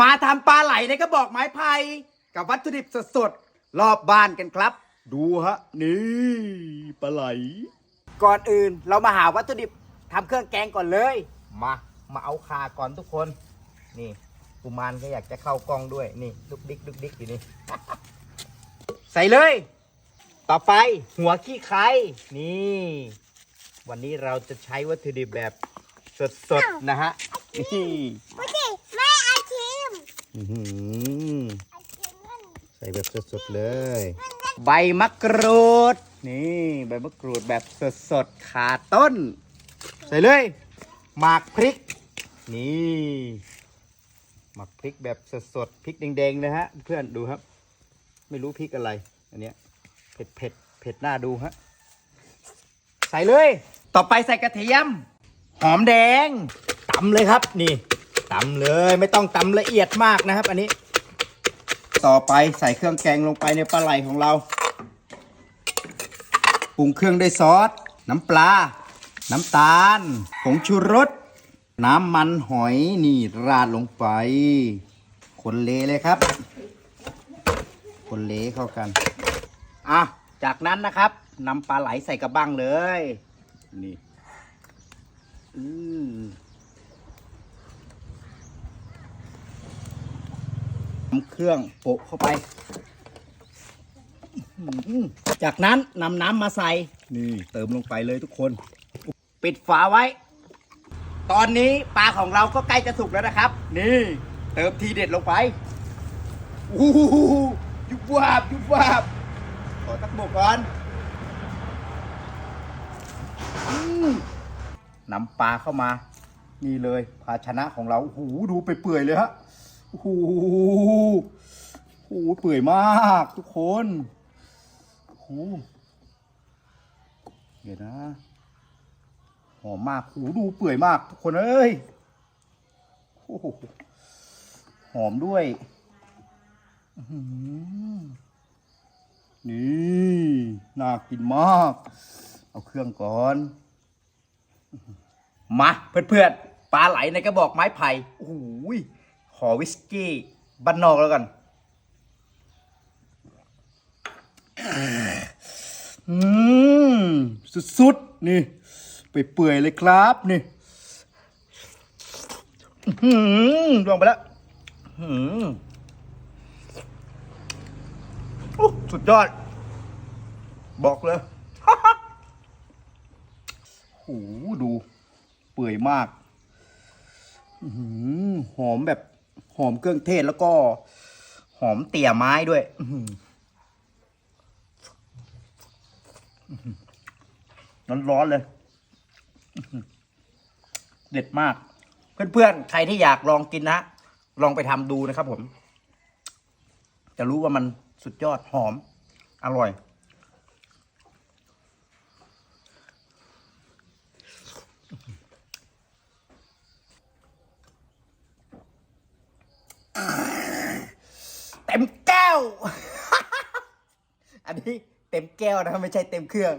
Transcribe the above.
มาทำปลาไหลในกระบอกไม้ไผ่กับวัตถุดิบสดๆรอบบ้านกันครับ ดูฮะ นี่ปลาไหล ก่อนอื่นเรามาหาวัตถุดิบทำเครื่องแกงก่อนเลย มา มาเอาคาก่อนทุกคน นี่กุมารก็อยากจะเข้ากล้องด้วย นี่ดุกดิกดุกดิกอยู่นี่ ใส่เลย ต่อไปหัวขี้ไข่นี่ วันนี้เราจะใช้วัตถุดิบแบบสดๆนะฮะนี่ ใส่แบบสดๆเลย ใบมะกรูด นี่ใบมะกรูดแบบสดๆขาต้น ใส่เลยหมากพริก นี่หมากพริกแบบสดๆพริกแดงๆนะฮะ เพื่อนดูครับ ไม่รู้พริกอะไร อันเนี้ยเผ็ดเผ็ดเผ็ดหน้าดูฮะ ใส่เลย ต่อไปใส่กระเทียม หอมแดงตำเลยครับนี่ ตำเลยไม่ต้องตำละเอียดมากนะครับ อันนี้ ต่อไปใส่เครื่องแกงลงไปในปลาไหลของเราปรุงเครื่องด้วยซอส น้ำปลา น้ำตาล ผงชูรส น้ำมันหอยนี่ราดลงไป คนเละเลยครับ คนเละเข้ากัน อะ จากนั้นนะครับนำปลาไหลใส่กระบังเลย นี่ อือทำ เครื่องโปะเข้าไป จากนั้นนำน้ำมาใส่ นี่เติมลงไปเลยทุกคน ปิดฝาไว้ ตอนนี้ปลาของเราก็ใกล้จะสุกแล้วนะครับ นี่ เติมทีเด็ดลงไปอู้หูยุบวาบยุบวาบขอตักบกก่อนนำปลาเข้ามา นี่เลยภาชนะของเราโอ้โหดูไปเปื่อยเลยฮะ โอ้โหโอ้โหเปื่อยมากทุกคนโอ้โหเดี๋ยวนะหอมมากโอ้โหดูเปื่อยมากทุกคนเอ้ยโอ้โหหอมด้วยนี่น่ากินมาก เอาเครื่องก่อนมาเพื่อนๆปลาไหลในกระบอกไม้ไผ่โอ้โหย ขอวิสกี้บ้านนอกแล้วกันอืมสุดๆ นี่ ไปเปื่อยๆเลยครับนี่อื้อหืมลงไปแล้วอือสุดยอด บอกเลยโอ้โหดู เปื่อยมากหอมแบบ หอมเครื่องเทศแล้วก็ หอมเตี่ยไม้ด้วยอื้อหือร้อนๆเลย เด็ดมาก เพื่อนๆ ใครที่อยากลองกินนะลองไปทำดูนะครับผม จะรู้ว่ามันสุดยอดหอม อร่อย เต็มแก้ว อันนี้เต็มแก้วนะไม่ใช่เต็มเครื่อง